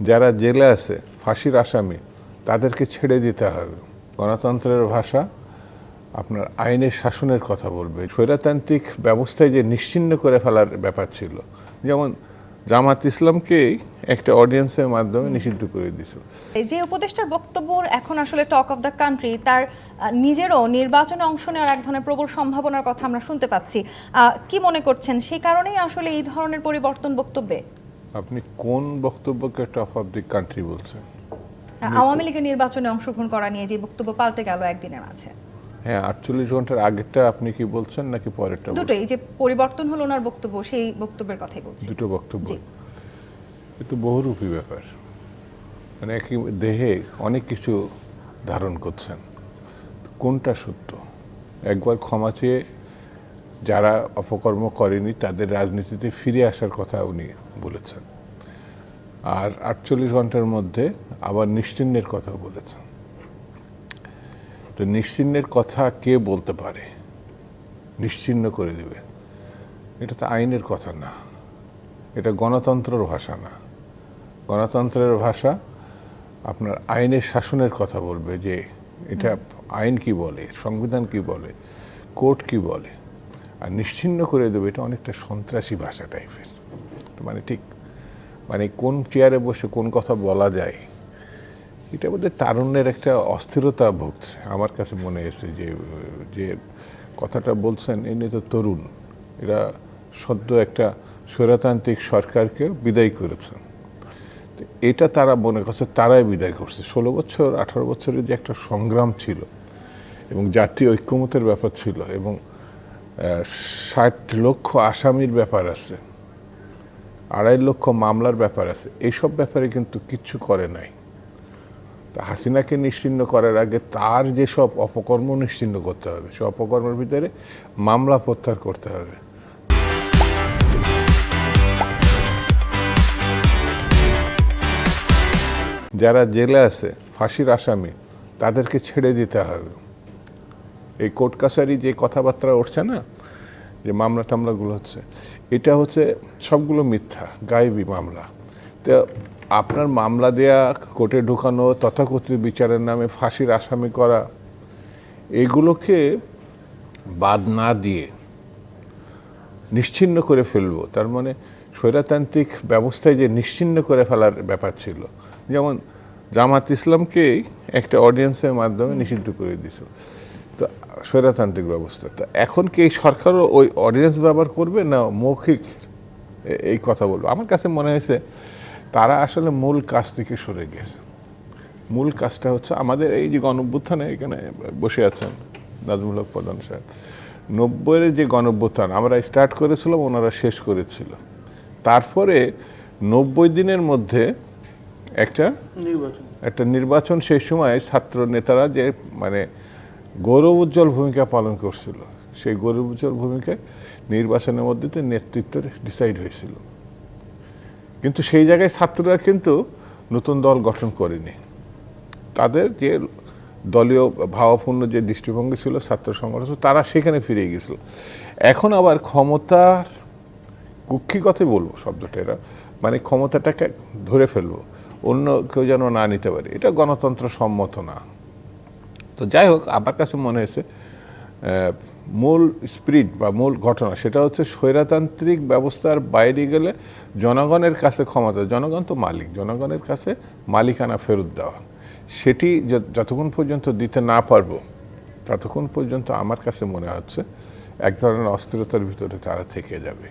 যারা জেলে আছে, ফাঁসির আসামি, তাদেরকে ছেড়ে দিতে হবে। গণতন্ত্রের ভাষা আপনার আইনের শাসনের কথা বলবে। স্বৈরতান্ত্রিক ব্যবস্থায় যে নিশ্চিন্ন করে ফেলার ব্যাপার ছিল, যেমন জামাত ইসলামকেই একটা অডিয়েন্সের মাধ্যমে নিষিদ্ধ করে দিয়েছিল। যে উপদেষ্টার বক্তব্য, এখন আসলে টক অফ দ্য কান্ট্রি তার নিজেরও নির্বাচনে অংশ নেওয়ার এক ধরনের প্রবল সম্ভাবনার কথা আমরা শুনতে পাচ্ছি। কি মনে করছেন? সেই কারণেই আসলে এই ধরনের পরিবর্তন বক্তব্যে? আপনি কোন বক্তব্যকে টপ অফ দি কান্ট্রি বলছেন? আওয়ামী লীগের নির্বাচনে অংশগ্রহণ করা নিয়ে যে বক্তব্য পাল্টে গেল একদিনের মাঝে। হ্যাঁ আটচল্লিশ ঘণ্টার আগেরটা আপনি কি বলছেন নাকি পরেরটা? দুটোই যে পরিবর্তন হলো ওনার বক্তব্য সেই বক্তব্যের কথাই বলছি। দুটো বক্তব্য। কিন্তু বহুরূপী ব্যাপার। মানে একই দেহে অনেক কিছু ধারণ করছেন। কোনটা সত্য? একবার ক্ষমা চেয়ে যারা অপকর্ম করেনি, তাদের রাজনীতিতে ফিরে আসার কথা উনি বলেছেন। আর আটচল্লিশ ঘণ্টার মধ্যে আবার নিশ্চিন্নের কথা বলেছেন। তো নিশ্চিন্নের কথা কে বলতে পারে? নিশ্চিন্ন করে দেবে। এটা তো আইনের কথা না। এটা গণতন্ত্রের ভাষা না। গণতন্ত্রের ভাষা আপনার আইনের শাসনের কথা বলবে যে এটা আইন কি বলে, সংবিধান কি বলে, কোর্ট কি বলে। আর নিশ্চিন্ন করে দেবে, এটা অনেকটা সন্ত্রাসী ভাষা টাইপের মানে ঠিক মানে কোন চেয়ারে বসে কোন কথা বলা যায়, এটা বোধহয় তারুণ্যের একটা অস্থিরতা ভুগছে। আমার কাছে মনে হয়েছে যে যে কথাটা বলছেন এনে তো তরুণ। এরা সদ্য একটা স্বৈরতান্ত্রিক সরকারকে বিদায় করেছেন। এটা তারা মনে করছে, তারাই বিদায় করছে। ষোলো বছর, আঠারো বছরের যে একটা সংগ্রাম ছিল এবং জাতীয় ঐক্যমতের ব্যাপার ছিল এবং ষাট লক্ষ আসামির ব্যাপার আছে, আড়াই লক্ষ মামলার ব্যাপার আছে এইসব ব্যাপারে কিন্তু কিচ্ছু করে নাই। তা হাসিনাকে নিশ্চিন্ন করার আগে তার যেসব অপকর্ম নিশ্চিন্ন করতে হবে, সে অপকর্মের ভিতরে মামলা প্রত্যাহার করতে হবে। যারা জেলে আছে, ফাঁসির আসামি, তাদেরকে ছেড়ে দিতে হবে। এই কোর্ট কাছারি যে কথাবার্তা উঠছে না যে মামলা টামলাগুলো হচ্ছে, এটা হচ্ছে সবগুলো মিথ্যা, গায়েবী মামলা। তো আপনার মামলা দেয়া, কোর্টে ঢুকানো, তথাকথিত বিচারের নামে ফাঁসির আসামি করা, এগুলোকে বাদ না দিয়ে নিশ্চিন্ন করে ফেলব। তার মানে স্বৈরাতান্ত্রিক ব্যবস্থায় যে নিশ্চিন্ন করে ফেলার ব্যাপার ছিল, যেমন জামাত ইসলামকেই একটা অডিয়েন্সের মাধ্যমে নিষিদ্ধ করে দিয়েছিল। স্বৈরতান্ত্রিক ব্যবস্থা। তো এখন কি এই সরকারও ওই অডিয়েন্স ব্যবহার করবে না মৌখিক? এই কথা বলব। আমার কাছে মনে হয়েছে তারা আসলে মূল কাজ থেকে সরে গেছে। মূল কাজটা হচ্ছে আমাদের এই যে গণঅভ্যুত্থানে এখানে বসে আছেন নাজমুল হক প্রধান সাহেব। নব্বইয়ের যে গণঅভ্যুত্থান আমরা স্টার্ট করেছিলাম ওনারা শেষ করেছিল। তারপরে নব্বই দিনের মধ্যে একটা নির্বাচন। একটা নির্বাচন সেই সময় ছাত্র নেতারা যে মানে গৌরব উজ্জ্বল ভূমিকা পালন করছিল। সেই গৌরব উজ্জ্বল ভূমিকায় নির্বাচনের মধ্যে তো নেতৃত্ব ডিসাইড হয়েছিল। কিন্তু সেই জায়গায় ছাত্ররা কিন্তু নতুন দল গঠন করেনি। তাদের যে দলীয় ভাবাপূর্ণ যে দৃষ্টিভঙ্গি ছিল, ছাত্র সংগঠন তারা সেখানে ফিরে গেছিল এখন আবার ক্ষমতার কুক্ষিগতে বলব শব্দটা এরা মানে ক্ষমতাটাকে ধরে ফেলব। অন্য কেউ যেন না নিতে পারে। এটা গণতন্ত্র সম্মত না। তো যাই হোক, আমার কাছে মনে হয়েছে মূল স্পিরিট বা মূল ঘটনা সেটা হচ্ছে স্বৈরতান্ত্রিক ব্যবস্থার বাইরে গেলে জনগণের কাছে ক্ষমতা জনগণ তো মালিক, জনগণের কাছে মালিকানা ফেরত দেওয়া। সেটি যতক্ষণ পর্যন্ত দিতে না পারব, ততক্ষণ পর্যন্ত আমার কাছে মনে হচ্ছে এক ধরনের অস্থিরতার ভিতরে তারা থেকে যাবে।